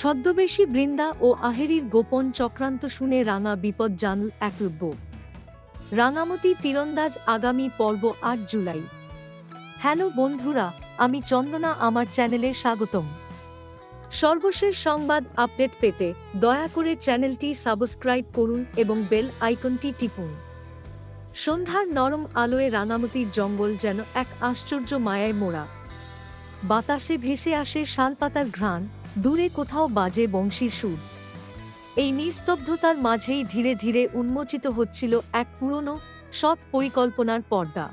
ছদ্মবেশী বৃন্দা ও আহেরির গোপন চক্রান্ত শুনে রাঙা বিপদ জানল একলব্য রাঙামতি তীরন্দাজ আগামী পর্ব আট জুলাই। হ্যালো বন্ধুরা, আমি চন্দনা, আমার চ্যানেলে স্বাগতম। সর্বশেষ সংবাদ আপডেট পেতে দয়া করে চ্যানেলটি সাবস্ক্রাইব করুন এবং বেল আইকনটি টিপুন। সন্ধ্যার নরম আলোয় রাঙামতির জঙ্গল যেন এক আশ্চর্য মায়ায় মোড়া। বাতাসে ভেসে আসে শালপাতার ঘ্রাণ দূরে কোথাও বাজে বংশীর সুর। এই নিস্তব্ধতার মাঝেই ধীরে ধীরে উন্মোচিত হচ্ছিল এক পুরনো, সৎ পরিকল্পনার পর্দা।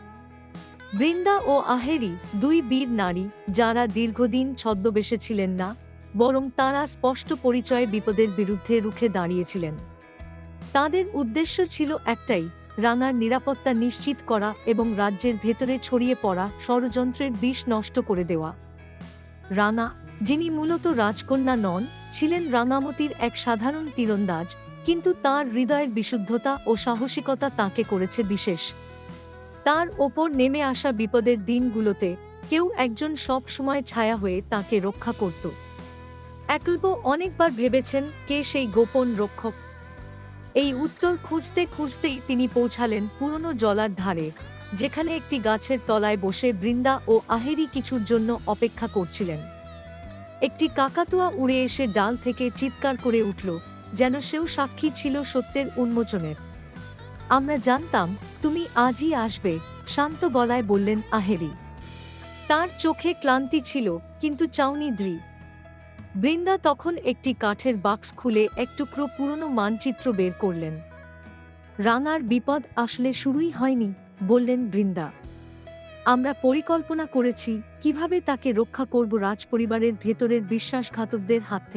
বৃন্দা ও আহেরি দুই বীর নারী যারা দীর্ঘদিন ছদ্মবেশে ছিলেন না, বরং তাঁরা স্পষ্ট পরিচয়ে বিপদের বিরুদ্ধে রুখে দাঁড়িয়েছিলেন। তাদের উদ্দেশ্য ছিল একটাই, রানার নিরাপত্তা নিশ্চিত করা এবং রাজ্যের ভেতরে ছড়িয়ে পড়া ষড়যন্ত্রের বিষ নষ্ট করে দেওয়া। রানা যিনি মূলত রাজকন্যা নন, ছিলেন রাঙামতির এক সাধারণ তীরন্দাজ, কিন্তু তার হৃদয়ের বিশুদ্ধতা ও সাহসিকতা তাকে করেছে বিশেষ। তার ওপর নেমে আসা বিপদের দিনগুলোতে কেউ একজন সব সময় ছায়া হয়ে তাকে রক্ষা করত। একল্প অনেকবার ভেবেছেন কে সেই গোপন রক্ষক। এই উত্তর খুঁজতে খুঁজতেই তিনি পৌঁছালেন পুরনো জলার ধারে, যেখানে একটি গাছের তলায় বসে বৃন্দা ও আহেরি কিছুর জন্য অপেক্ষা করছিলেন। একটি কাকাতুয়া উড়ে এসে ডাল থেকে চিৎকার করে উঠল, যেন সেও সাক্ষী ছিল সত্যের উন্মোচনের। আমরা জানতাম, তুমি আজই আসবে, শান্ত গলায় বললেন আহেরি। তার চোখে ক্লান্তি ছিল, কিন্তু চাউনি দৃঢ়। বৃন্দা তখন একটি কাঠের বাক্স খুলে এক টুকরো পুরনো মানচিত্র বের করলেন। রাঙার বিপদ আসলে শুরুই হয়নি, বললেন বৃন্দা। আমরা পরিকল্পনা করেছি কীভাবে তাকে রক্ষা করব রাজপরিবারের ভেতরের বিশ্বাসঘাতকদের হাত থেকে।